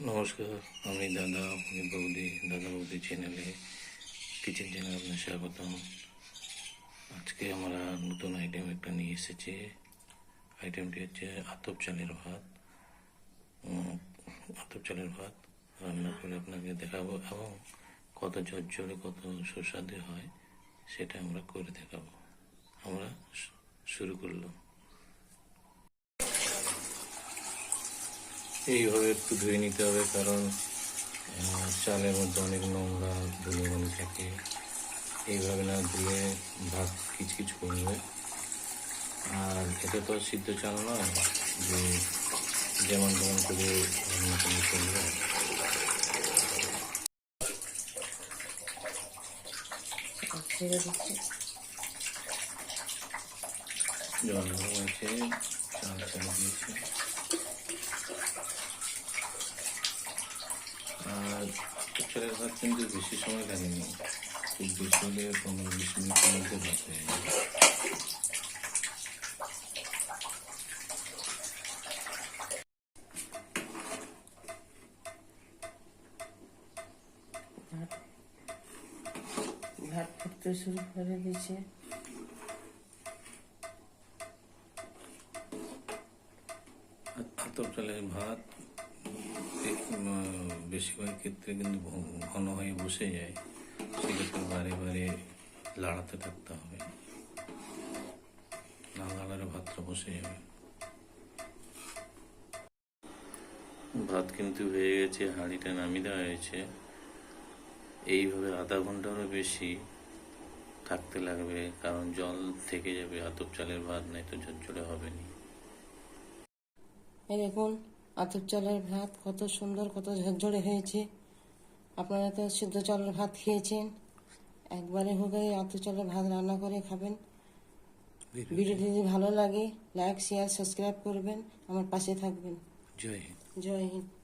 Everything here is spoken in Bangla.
নমস্কার, আমি দাদা, আমি বৌদি, দাদা বৌদি চ্যানেলে কিচেন চ্যানেল আপনার স্বাগতম। আজকে আমরা নতুন আইটেম একটা নিয়ে এসেছি। আইটেমটি হচ্ছে আতপ চালের ভাত। আতপ চালের ভাত রান্না করে আপনাকে দেখাবো এবং কত ঝরঝরে, কত সুস্বাদু হয় সেটা আমরা করে দেখাবো। আমরা শুরু করলাম। এইভাবে একটু ধুয়ে নিতে হবে, কারণ চালের মধ্যে অনেক নোংরা ধুলোবালি থাকে। এইভাবে না ধুয়ে ভাত কিচকিচ করবে আর এটা তো সিদ্ধ চাল নয়, যে যেমন তেমন করে চলবে। জল হয়েছে চাল ছেড়ে দিয়েছে। চালের ভাত কিন্তু বেশি সময় লাগেনি। খুব বেশি হলে পনেরো বিশ মিনিটের মধ্যে ভাত হয়ে যাবে। ভাত ভাত ফুটতে শুরু করে দিয়েছে। ভাত বেশিরভাগ ক্ষেত্রে কিন্তু ঘন হয়ে বসে যায়। সেক্ষেত্রে বারে বারে লাড়াতে থাকতে হবে। না লাড়ালে ভাতটা বসে যাবে। ভাত কিন্তু হয়ে গেছে, হাঁড়িটা নামিয়ে দেওয়া হয়েছে। এইভাবে আধা ঘন্টারও বেশি থাকতে লাগবে, কারণ জল থেকে যাবে, আতপ চালের ভাত নাই তো ঝরঝরে হবে না। দেখুন আতপ চালের ভাত কত সুন্দর কত ঝরঝরে হয়েছে। আপনারা তো সিদ্ধ চালের ভাত খেয়েছেন। একবারে হোক আতপ চালের ভাত রান্না করে খাবেন। ভিডিওটি যদি ভালো লাগে লাইক শেয়ার সাবস্ক্রাইব করবেন। আমার পাশে থাকবেন। জয় হিন্দ। জয় হিন্দ।